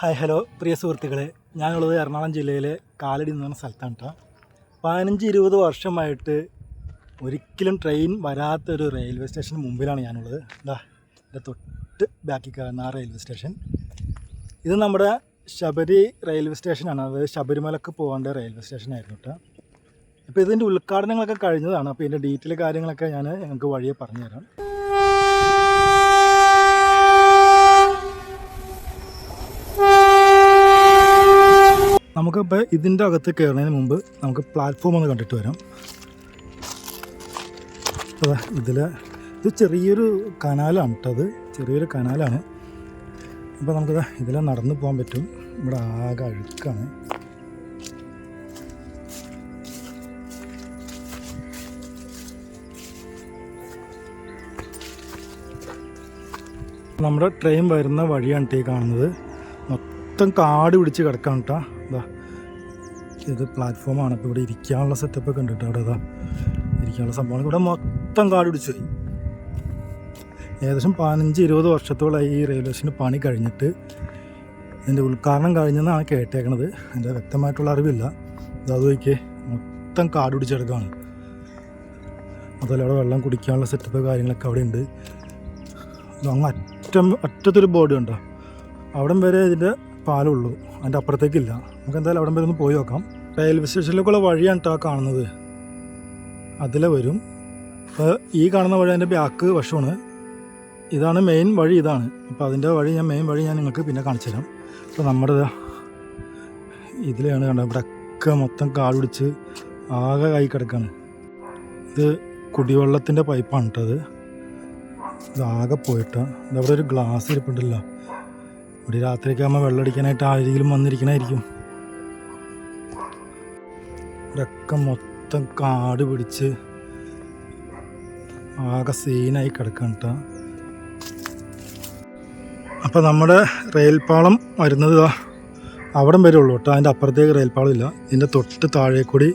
Hi hello. പ്രിയ സുഹൃത്തുക്കളെ ഞാനുള്ളത് എറണാകുളം ജില്ലയിലെ കാലടി എന്ന് പറഞ്ഞ സ്ഥലത്താണ് കേട്ടോ പതിനഞ്ച് ഇരുപത് വർഷമായിട്ട് ഒരിക്കലും ട്രെയിൻ വരാത്തൊരു റെയിൽവേ സ്റ്റേഷന് മുമ്പിലാണ് ഞാനുള്ളത്. എന്താ എന്റെ തൊട്ട് ബാക്കിൽ കാണുന്ന ആ റെയിൽവേ സ്റ്റേഷൻ ഇത് നമ്മുടെ ശബരി റെയിൽവേ സ്റ്റേഷനാണ് അതായത് ശബരിമലക്ക് പോകേണ്ട റെയിൽവേ സ്റ്റേഷനായിരുന്നു കേട്ടോ ഇപ്പോൾ ഇതിന്റെ ഉദ്ഘാടനങ്ങളൊക്കെ കഴിഞ്ഞതാണ്. അപ്പോൾ ഇതിന്റെ ഡീറ്റെയിൽ കാര്യങ്ങളൊക്കെ ഞാൻ ഞങ്ങൾക്ക് വഴിയെ പറഞ്ഞുതരാം. നമുക്കിപ്പോൾ ഇതിന്റെ അകത്ത് കയറുന്നതിന് മുമ്പ് നമുക്ക് പ്ലാറ്റ്ഫോം ഒന്ന് കണ്ടിട്ട് വരാം. അതാ ഇതിൽ ഇത് ചെറിയൊരു കനാലാണ് കേട്ടോ അത്. ചെറിയൊരു കനാലാണ്. അപ്പോൾ നമുക്ക് ഇതിൽ നടന്നു പോകാൻ പറ്റും. ഇവിടെ ആകെ അഴുക്കാണ്. നമ്മുടെ ട്രെയിൻ വരുന്ന വഴിയാണ് ടീ കാണുന്നത്. മൊത്തം കാട് പിടിച്ച് കിടക്കാണ് കേട്ടോ ഇതാ പ്ലാറ്റ്ഫോമാണ് ഇപ്പോൾ ഇവിടെ ഇരിക്കാനുള്ള സെറ്റപ്പ് ഒക്കെ ഉണ്ട് കേട്ടോ അവിടെ ഇതാ ഇരിക്കാനുള്ള സംഭവമാണ് ഇവിടെ മൊത്തം കാട് പോയി. ഏകദേശം പതിനഞ്ച് ഇരുപത് വർഷത്തോളമായി ഈ റെയിൽവേ സ്റ്റേഷന് പണി കഴിഞ്ഞിട്ട് ഇതിന്റെ ഉദ്ഘാടനം കഴിഞ്ഞെന്നാണ് കേട്ടേക്കണത്. എന്റെ വ്യക്തമായിട്ടുള്ള അറിവില്ല. ഇത് അത് നോക്കിയേ മൊത്തം കാട് പിടിച്ചെടുക്കുകയാണ് അതുപോലെ അവിടെ വെള്ളം കുടിക്കാനുള്ള സെറ്റപ്പ് കാര്യങ്ങളൊക്കെ അവിടെ ഉണ്ട്. അങ്ങ് അറ്റം അറ്റത്തൊരു ബോർഡ് കണ്ടോ അവിടം വരെ ഇതിന്റെ പാലമുള്ളൂ അതിന്റെ അപ്പുറത്തേക്കില്ല. നമുക്ക് എന്തായാലും അവിടം വരെ ഒന്ന് പോയി നോക്കാം. റെയിൽവേ സ്റ്റേഷനിലേക്കുള്ള വഴിയാണ് കേട്ടോ ആ കാണുന്നത്. അതിലെ വരും. അപ്പോൾ ഈ കാണുന്ന വഴി അതിന്റെ ബാക്ക് വശമാണ്. ഇതാണ് മെയിൻ വഴി ഇതാണ്. അപ്പോൾ അതിന്റെ വഴി ഞാൻ മെയിൻ വഴി ഞാൻ നിങ്ങൾക്ക് പിന്നെ കാണിച്ചു തരാം. അപ്പോൾ നമ്മുടെ ഇതിലെയാണ് കണ്ടത്. ഇവിടെയൊക്കെ മൊത്തം കാടുപിടിച്ച് ആകെ കൈ കിടക്കാണ്. ഇത് കുടിവെള്ളത്തിന്റെ പൈപ്പാണ് കേട്ടോ അത്. ആകെ പോയിട്ട്. ഇതവിടെ ഒരു ഗ്ലാസ് ഇരിപ്പുണ്ടല്ലോ. ഇവിടെ രാത്രിയൊക്കെ ആകുമ്പോൾ വെള്ളം അടിക്കാനായിട്ട് ആരെങ്കിലും വന്നിരിക്കണായിരിക്കും. ഇവിടെയൊക്കെ മൊത്തം കാട് പിടിച്ച് ആകെ സീനായി കിടക്കണം കേട്ടോ അപ്പോൾ നമ്മുടെ റെയിൽപാളം വരുന്നത് അവിടം വരെ ഉള്ളൂ കേട്ടോ അതിന്റെ അപ്പുറത്തേക്ക് റെയിൽപാളം ഇല്ല. ഇതിന്റെ തൊട്ട് താഴെ കൂടി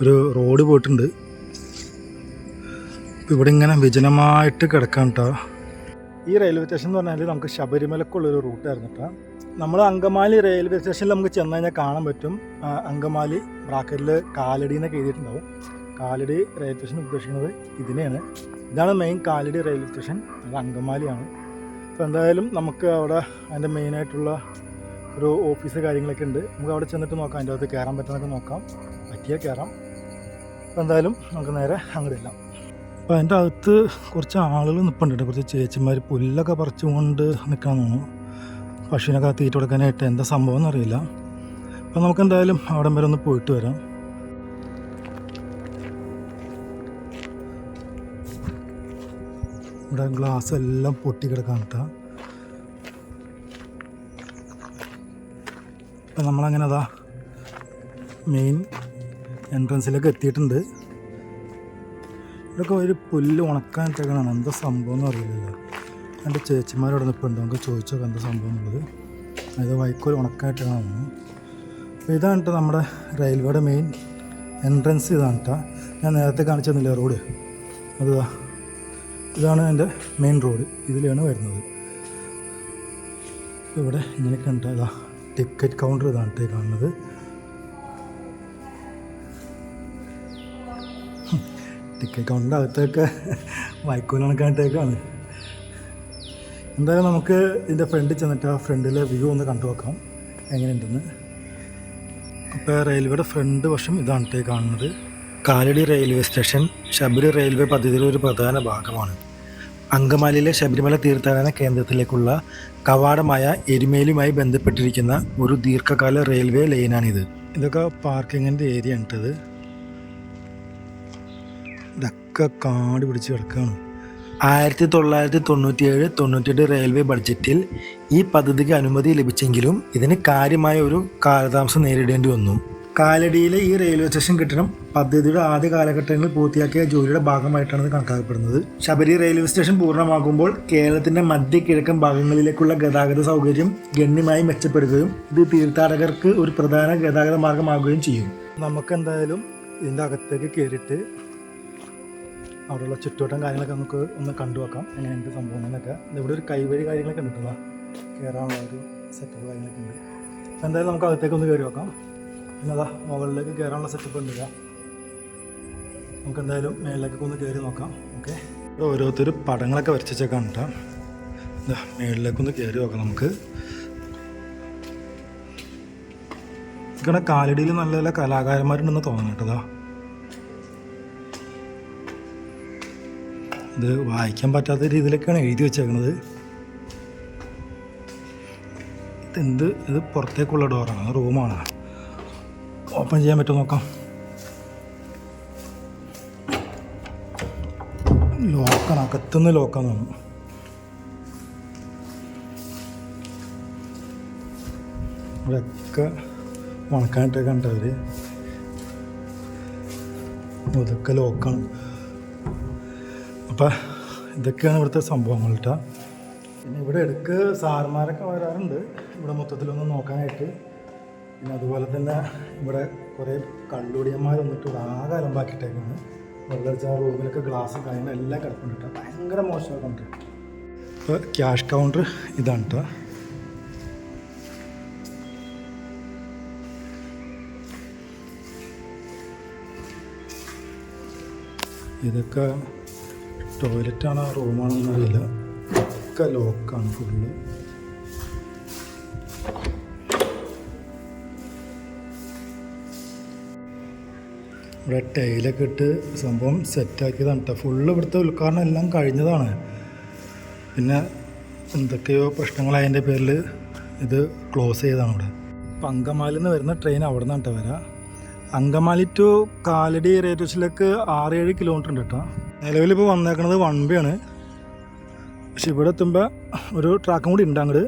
ഒരു റോഡ് പോയിട്ടുണ്ട്. ഇവിടെ ഇങ്ങനെ വിജനമായിട്ട് കിടക്കാം കേട്ടോ ഈ റെയിൽവേ സ്റ്റേഷൻ എന്ന് പറഞ്ഞാൽ നമുക്ക് ശബരിമലക്കുള്ളൊരു റൂട്ടായിരുന്നു കേട്ടോ നമ്മൾ അങ്കമാലി റെയിൽവേ സ്റ്റേഷനിൽ നമുക്ക് ചെന്ന് കഴിഞ്ഞാൽ കാണാൻ പറ്റും. അങ്കമാലി ബ്രാക്കറ്റിൽ കാലടി എന്നൊക്കെ എഴുതിയിട്ടുണ്ടാവും. കാലടി റെയിൽവേ സ്റ്റേഷൻ ഉദ്ദേശിക്കുന്നത് ഇതിനെയാണ്. ഇതാണ് മെയിൻ കാലടി റെയിൽവേ സ്റ്റേഷൻ അത് അങ്കമാലിയാണ്. അപ്പോൾ എന്തായാലും നമുക്ക് അവിടെ അതിന്റെ മെയിനായിട്ടുള്ള ഒരു ഓഫീസ് കാര്യങ്ങളൊക്കെ ഉണ്ട്. നമുക്ക് അവിടെ ചെന്നിട്ട് നോക്കാം. അതിന്റെ അകത്ത് കയറാൻ പറ്റുന്നതൊക്കെ നോക്കാം. പറ്റിയാൽ കയറാം. അപ്പോൾ എന്തായാലും നമുക്ക് നേരെ അങ്ങോട്ട് ഇല്ല അപ്പോൾ അതിന്റെ അകത്ത് കുറച്ച് ആളുകൾ നിൽപ്പുണ്ട് കുറച്ച് ചേച്ചിമാർ പുല്ലൊക്കെ പറിച്ചുകൊണ്ട് നിൽക്കാൻ തോന്നുന്നു. പശുവിനൊക്കെ തീറ്റ കൊടുക്കാനായിട്ട് എന്താ സംഭവം എന്നറിയില്ല. അപ്പോൾ നമുക്ക് എന്തായാലും അവിടം വരെ ഒന്ന് പോയിട്ട് വരാം. ഇവിടെ ഗ്ലാസ് എല്ലാം പൊട്ടി കിടക്കാൻ കേട്ടോ അപ്പം നമ്മളങ്ങനെ അതാ മെയിൻ എൻട്രൻസിലേക്ക് എത്തിയിട്ടുണ്ട്. ഇതൊക്കെ ഒരു പുല്ല് ഉണക്കാൻ ഇട്ടേക്കണാണ് എന്താ സംഭവം എന്ന് അറിയില്ലല്ലോ എന്റെ ചേച്ചിമാരോട് നിൽപ്പുണ്ട് നമുക്ക് ചോദിച്ചോ എന്താ സംഭവം എന്നുള്ളത്. അത് വൈക്കോൽ ഉണക്കായിട്ടാണ്. അപ്പോൾ ഇതാണ് കേട്ടോ നമ്മുടെ റെയിൽവേയുടെ മെയിൻ എൻട്രൻസ് ഇതാണ് കേട്ടോ. ഞാൻ നേരത്തെ കാണിച്ചു തന്നില്ല റോഡ്? അത് ഇതാണ് എന്റെ മെയിൻ റോഡ്. ഇതിലാണ് വരുന്നത്. ഇവിടെ ഇങ്ങനെയൊക്കെ കണ്ട ഇതാ ടിക്കറ്റ് കൗണ്ടർ ഇതാണ് കാണുന്നത്. ടിക്കറ്റ് കൗണ്ടറിന്റെ അകത്തൊക്കെ വൈക്കോൽ കണക്കായിട്ടേക്കാണ് എന്തായാലും നമുക്ക് ഇതിന്റെ ഫ്രണ്ടിൽ ചെന്നിട്ട് ആ ഫ്രണ്ടിലെ വ്യൂ ഒന്ന് കണ്ടു നോക്കാം. എങ്ങനെയുണ്ടെന്ന്. അപ്പോൾ റെയിൽവേയുടെ ഫ്രണ്ട് വശം ഇതാണ് കാണുന്നത്. Kalady railway station Sabari railway പദ്ധതിയിലെ ഒരു പ്രധാന ഭാഗമാണ്. അങ്കമാലിയിലെ ശബരിമല തീർത്ഥാടന കേന്ദ്രത്തിലേക്കുള്ള കവാടമായ എരുമേലുമായി ബന്ധപ്പെട്ടിരിക്കുന്ന ഒരു ദീർഘകാല റെയിൽവേ ലൈനാണിത് ഇതൊക്കെ പാർക്കിങ്ങിന്റെ ഏരിയ ആണ് കേട്ടത് ഇതൊക്കെ കാട് പിടിച്ച് കിടക്കുകയാണ് ആയിരത്തി തൊള്ളായിരത്തി തൊണ്ണൂറ്റിയേഴ് തൊണ്ണൂറ്റെട്ട് റെയിൽവേ ബഡ്ജറ്റിൽ ഈ പദ്ധതിക്ക് അനുമതി ലഭിച്ചെങ്കിലും ഇതിന് കാര്യമായ ഒരു കാലതാമസം നേരിടേണ്ടി വന്നു. കാലടിയിലെ ഈ റെയിൽവേ സ്റ്റേഷൻ കെട്ടിടം പദ്ധതിയുടെ ആദ്യ കാലഘട്ടങ്ങളിൽ പൂർത്തിയാക്കിയ ജോലിയുടെ ഭാഗമായിട്ടാണ് ഇത് കണക്കാക്കപ്പെടുന്നത്. ശബരി റെയിൽവേ സ്റ്റേഷൻ പൂർണമാകുമ്പോൾ കേരളത്തിന്റെ മധ്യ കിഴക്കൻ ഭാഗങ്ങളിലേക്കുള്ള ഗതാഗത സൗകര്യം ഗണ്യമായി മെച്ചപ്പെടുകയും ഇത് തീർത്ഥാടകർക്ക് ഒരു പ്രധാന ഗതാഗത മാർഗമാകുകയും ചെയ്യും. നമുക്ക് എന്തായാലും ഇതിന്റെ അകത്തേക്ക് കയറിയിട്ട് അവിടെയുള്ള ചുറ്റുവട്ടം കാര്യങ്ങളൊക്കെ നമുക്ക് ഒന്ന് കണ്ടു വെക്കാം എങ്ങനെ എന്ത് സംഭവം എന്നൊക്കെ. ഇവിടെ ഒരു കൈവഴി കാര്യങ്ങളൊക്കെ ഉണ്ടല്ലോ കയറാനുള്ള ഒരു സെറ്റപ്പ് കാര്യങ്ങളൊക്കെ ഉണ്ട്. എന്തായാലും നമുക്ക് അകത്തേക്ക് ഒന്ന് കയറി വെക്കാം പിന്നെ അതാ മുകളിലേക്ക് കയറാനുള്ള സെറ്റപ്പ് ഉണ്ട് നമുക്ക് എന്തായാലും മേളിലേക്കൊക്കെ ഒന്ന് കയറി നോക്കാം. ഓക്കെ ഇവിടെ ഓരോരുത്തർ പടങ്ങളൊക്കെ വരച്ചേക്കാം കേട്ടോ. മേളിലേക്കൊന്ന് കയറി നോക്കാം നമുക്ക്. ഇങ്ങനെ കാലടിയിൽ നല്ല നല്ല കലാകാരന്മാരുണ്ടെന്ന് തോന്നുന്നു കേട്ടോ ഇതാ വായിക്കാൻ പറ്റാത്ത രീതിയിലൊക്കെയാണ് എഴുതി വെച്ചേക്കുന്നത് ഇതെന്ത് ഇത് പുറത്തേക്കുള്ള ഡോറാണ് റൂമാണ്. ഓപ്പൺ ചെയ്യാൻ പറ്റുമോ നോക്കാം. ലോക്കാണ് അകത്തുനിന്ന് ലോക്കാന്ന് തോന്നുന്നു. ഇവിടെയൊക്കെ ഉണക്കാനായിട്ടൊക്കെ കണ്ടവർ ഇതൊക്കെ ലോക്കാണ്. അപ്പം ഇതൊക്കെയാണ് ഇവിടുത്തെ സംഭവങ്ങൾ കേട്ടോ പിന്നെ ഇവിടെ ഇടയ്ക്ക് സാറുമാരൊക്കെ വരാറുണ്ട്. ഇവിടെ മൊത്തത്തിലൊന്ന് നോക്കാനായിട്ട്. പിന്നെ അതുപോലെ തന്നെ ഇവിടെ കുറേ കള്ളുടിയന്മാർ വന്നിട്ട് ഇവിടെ ആകെ അലമ്പാക്കിയിട്ടേക്കാണ് വെള്ളടിച്ച ആ റൂമിലൊക്കെ ഗ്ലാസ് കാര്യങ്ങളും എല്ലാം കിടപ്പുണ്ട് കേട്ടോ ഭയങ്കര മോശമായിട്ടുണ്ട് ഇപ്പോൾ ക്യാഷ് കൗണ്ടർ ഇതാണ് കേട്ടോ ഇതൊക്കെ ടോയ്ലറ്റാണോ റൂമാണെന്ന് അറിയില്ല ഒക്കെ ലോക്കാണ് ഫുള്ള്. ഇവിടെ ടൈലൊക്കെ ഇട്ട് സംഭവം സെറ്റാക്കിയതാണ് കേട്ടോ ഫുള്ള് ഇവിടുത്തെ ഉദ്ഘാടനം എല്ലാം കഴിഞ്ഞതാണ്. പിന്നെ എന്തൊക്കെയോ പ്രശ്നങ്ങളായതിന്റെ പേരിൽ ഇത് ക്ലോസ് ചെയ്തതാണ് ഇവിടെ. ഇപ്പം അങ്കമാലിൽ നിന്ന് വരുന്ന ട്രെയിൻ അവിടെ നിന്നാണ് കേട്ടോ വരാം. അങ്കമാലി ടു കാലടി റെയിൽവേ സ്റ്റേഷനിലേക്ക് ഏഴ് കിലോമീറ്റർ ഉണ്ട് കേട്ടോ നിലവിലിപ്പോൾ വന്നേക്കുന്നത് വൺ ബി ആണ് പക്ഷെ ഇവിടെ എത്തുമ്പോൾ ഒരു ട്രാക്കും കൂടി ഉണ്ട് അങ്ങോട്ട്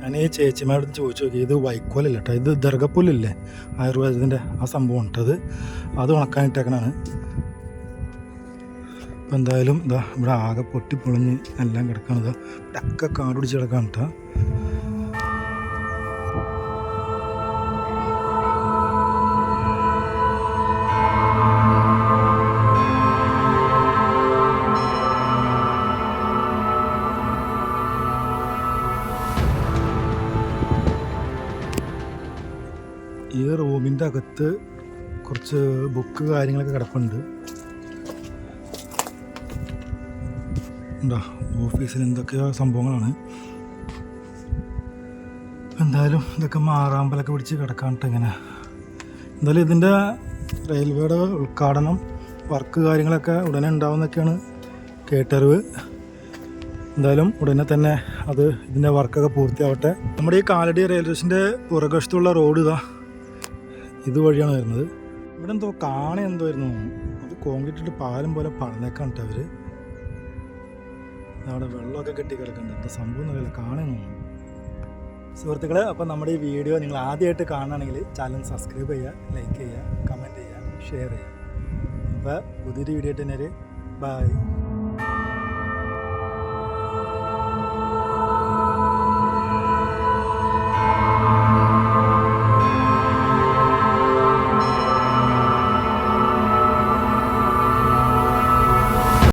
ഞാൻ ഈ ചേച്ചിമാരുടെ ചോദിച്ചു നോക്കി ഇത് വൈക്കോലല്ല കേട്ടോ ഇത് ദർഗപ്പുല്ലില്ലേ? ആയുർവേദത്തിന്റെ ആ സംഭവം ഉണ്ടത് അത്. ഉണക്കാനിട്ടേക്കണാണ് ഇപ്പം എന്തായാലും ഇതാ ഇവിടെ ആകെ പൊട്ടി പൊളിഞ്ഞ് എല്ലാം കിടക്കണതാ ഇടക്ക കാട് പിടിച്ച് കിടക്കാണ് കേട്ടോ റൂമിന്റെ അകത്ത് കുറച്ച് ബുക്ക് കാര്യങ്ങളൊക്കെ കിടപ്പുണ്ട്. എന്താ ഓഫീസിൽ എന്തൊക്കെയോ സംഭവങ്ങളാണ്. എന്തായാലും ഇതൊക്കെ മാറാമ്പലൊക്കെ പിടിച്ച് കിടക്കാനിട്ട് ഇങ്ങനെ. എന്തായാലും ഇതിന്റെ റെയിൽവേയുടെ ഉദ്ഘാടനം വർക്ക് കാര്യങ്ങളൊക്കെ ഉടനെ ഉണ്ടാവുമെന്നൊക്കെയാണ് കേട്ടറിവ്. എന്തായാലും ഉടനെ തന്നെ അത് ഇതിന്റെ വർക്കൊക്കെ പൂർത്തിയാവട്ടെ. നമ്മുടെ ഈ കാലടി റെയിൽവേ സ്റ്റേഷന്റെ പുറകുവശത്തുള്ള റോഡ് ഇതാ. ഇതുവഴിയാണ് വരുന്നത്. ഇവിടെ എന്തോ കാണ എന്തോ ആയിരുന്നു. അത് കോൺക്രീറ്റ് ഇട്ട് പാലം പോലെ പണിതേക്കാൻ അവർ. അവിടെ വെള്ളമൊക്കെ കെട്ടി കിടക്കുന്നുണ്ട്. എന്താ സംഭവം എന്നറിയില്ല. കാണുന്നു സുഹൃത്തുക്കളെ അപ്പോൾ നമ്മുടെ ഈ വീഡിയോ നിങ്ങൾ ആദ്യമായിട്ട് കാണുകയാണെങ്കിൽ ചാനൽ സബ്സ്ക്രൈബ് ചെയ്യുക ലൈക്ക് ചെയ്യുക കമന്റ് ചെയ്യുക ഷെയർ ചെയ്യുക. അപ്പോൾ പുതിയൊരു വീഡിയോ ആയിട്ട് തന്നെ ബൈ